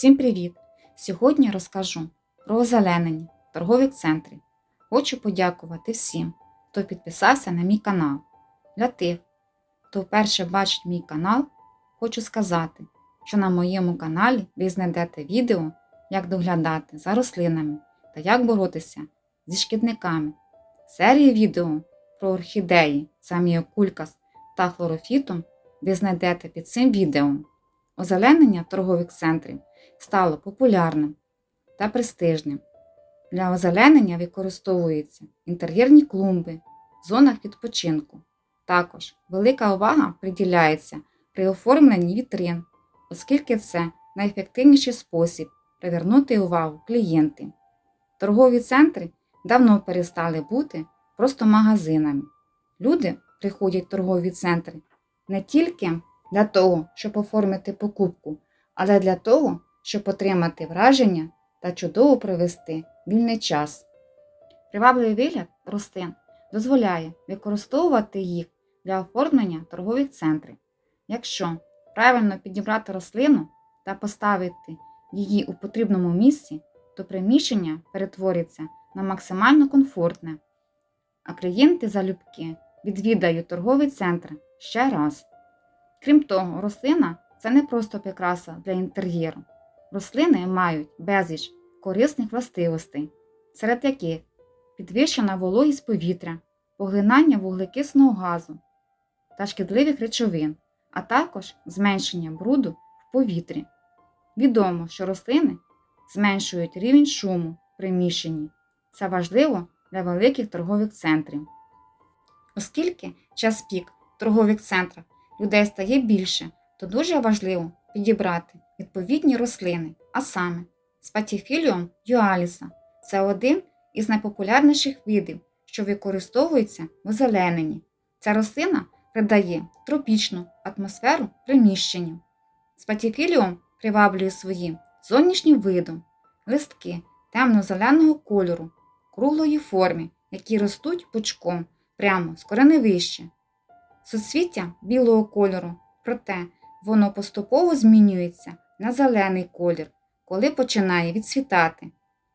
Всім привіт! Сьогодні розкажу про озеленення в торгових центрі. Хочу подякувати всім, хто підписався на мій канал. Для тих, хто вперше бачить мій канал, хочу сказати, що на моєму каналі ви знайдете відео, як доглядати за рослинами та як боротися зі шкідниками. Серії відео про орхідеї, саміокулькас та хлорофітум ви знайдете під цим відео. Озеленення торгових центрів стало популярним та престижним. Для озеленення використовуються інтер'єрні клумби в зонах відпочинку. Також велика увага приділяється при оформленні вітрин, оскільки це найефективніший спосіб привернути увагу клієнтів. Торгові центри давно перестали бути просто магазинами. Люди приходять в торгові центри не тільки для того, щоб оформити покупку, але для того, щоб отримати враження та чудово провести вільний час. Привабливий вигляд рослин дозволяє використовувати їх для оформлення торгових центрів. Якщо правильно підібрати рослину та поставити її у потрібному місці, то приміщення перетвориться на максимально комфортне, а клієнти залюбки відвідають торговий центр ще раз. Крім того, рослина це не просто прикраса для інтер'єру. Рослини мають безліч корисних властивостей, серед яких підвищена вологість повітря, поглинання вуглекисного газу та шкідливих речовин, а також зменшення бруду в повітрі. Відомо, що рослини зменшують рівень шуму в приміщенні. Це важливо для великих торгових центрів. Оскільки час пік торгових центрах людей стає більше, то дуже важливо підібрати відповідні рослини, а саме спатіфіліум юаліса це один із найпопулярніших видів, що використовується в озелененні. Ця рослина придає тропічну атмосферу приміщенню. Спатіфіліум приваблює своїм зовнішнім видом, листки темно-зеленого кольору, круглої форми, які ростуть пучком прямо з кореневища. Суцвіття білого кольору, проте воно поступово змінюється на зелений колір, коли починає відцвітати.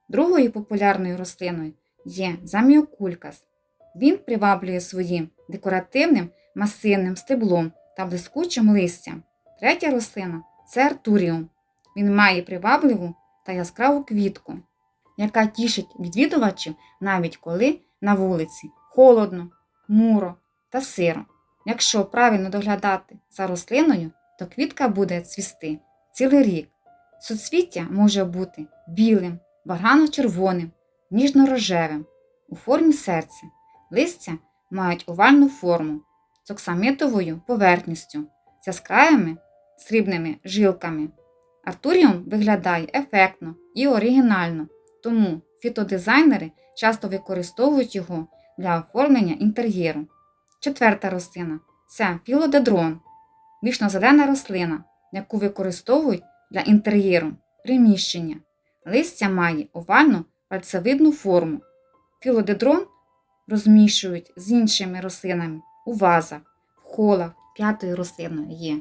Другою популярною рослиною є заміокулькас. Він приваблює своїм декоративним масивним стеблом та блискучим листям. Третя рослина це артуріум. Він має привабливу та яскраву квітку, яка тішить відвідувачів навіть коли на вулиці холодно, муро та сиро. Якщо правильно доглядати за рослиною, то квітка буде цвісти цілий рік. Суцвіття може бути білим, багряно-червоним, ніжно-рожевим, у формі серця. Листя мають овальну форму з оксамитовою поверхністю, з яскравими срібними жилками. Артуріум виглядає ефектно і оригінально, тому фітодизайнери часто використовують його для оформлення інтер'єру. Четверта рослина це філодедрон, вічно-зелена рослина, яку використовують для інтер'єру приміщення. Листя має овальну пальцевидну форму. Філодедрон розміщують з іншими рослинами у вазах, в холах. П'ятою рослиною є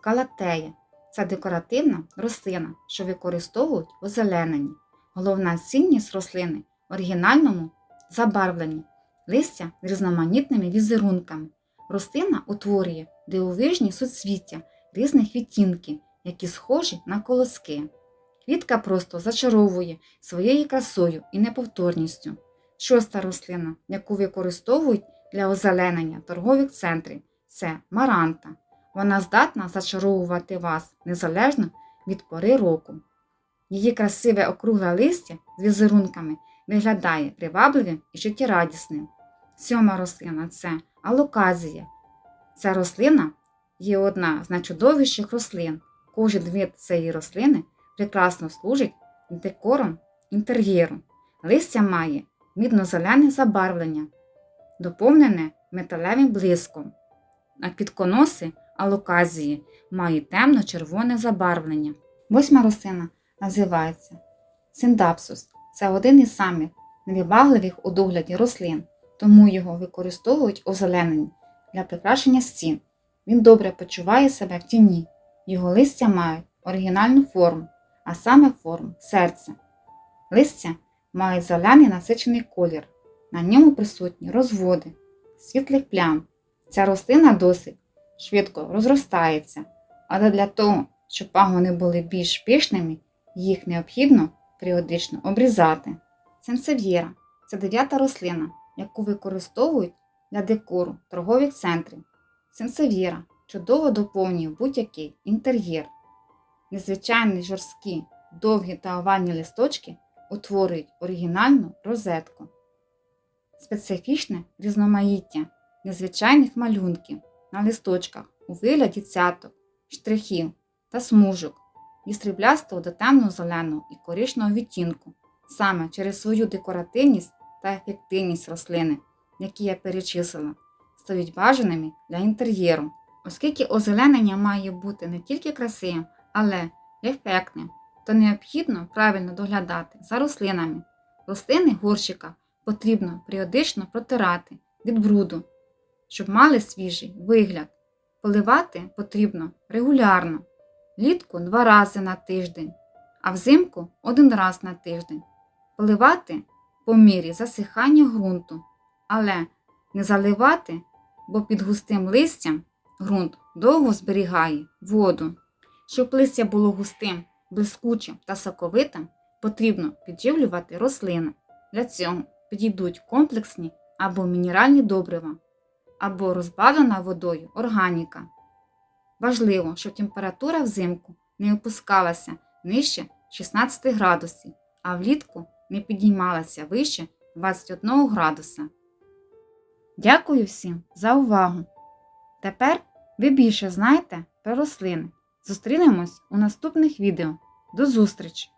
калатея. Це декоративна рослина, що використовують в озелененні. Головна цінність рослини в оригінальному забарвленні, листя з різноманітними візерунками. Рослина утворює дивовижні суцвіття різних відтінків, які схожі на колоски. Квітка просто зачаровує своєю красою і неповторністю. Шоста рослина, яку використовують для озеленення торгових центрів, це маранта. Вона здатна зачаровувати вас незалежно від пори року. Її красиве округле листя з візерунками виглядає привабливим і життєрадісним. Сьома рослина це алоказія. Ця рослина є одна з найчудовіших рослин. Кожен вид цієї рослини прекрасно служить декором інтер'єру. Листя має мідно-зелене забарвлення, доповнене металевим блиском, а квітконоси алоказії мають темно-червоне забарвлення. Восьма рослина називається синдапсус. Це один із самих невибагливих у догляді рослин, тому його використовують озеленені для прикрашення стін. Він добре почуває себе в тіні, його листя мають оригінальну форму, а саме форму серце. Листя має зелений насичений колір. На ньому присутні розводи, світлих плям. Ця рослина досить швидко розростається, але для того, щоб пагони були більш пишними, їх необхідно періодично обрізати. Сенсев'єра це дев'ята рослина, яку використовують для декору торгових центрів. Сенсев'єра чудово доповнює будь-який інтер'єр. Незвичайні жорсткі, довгі та овальні листочки утворюють оригінальну розетку. Специфічне різноманіття незвичайних малюнків на листочках у вигляді цяток, штрихів та смужок від сріблястого до темно-зеленого і коричного відтінку, саме через свою декоративність та ефективність рослини, які я перечислила, стають бажаними для інтер'єру. Оскільки озеленення має бути не тільки красивим, але й ефектним, то необхідно правильно доглядати за рослинами. Рослини горщика потрібно періодично протирати від бруду, щоб мали свіжий вигляд. Поливати потрібно регулярно, влітку два рази на тиждень, а взимку один раз на тиждень. Поливати по мірі засихання ґрунту, але не заливати, бо під густим листям ґрунт довго зберігає воду. Щоб листя було густим, блискучим та соковитим, потрібно підживлювати рослини. Для цього підійдуть комплексні або мінеральні добрива, або розбавлена водою органіка. Важливо, щоб температура взимку не опускалася нижче 16 градусів, а влітку не підіймалася вище 21 градуса. Дякую всім за увагу! Тепер ви більше знаєте про рослини. Зустрінемось у наступних відео. До зустрічі!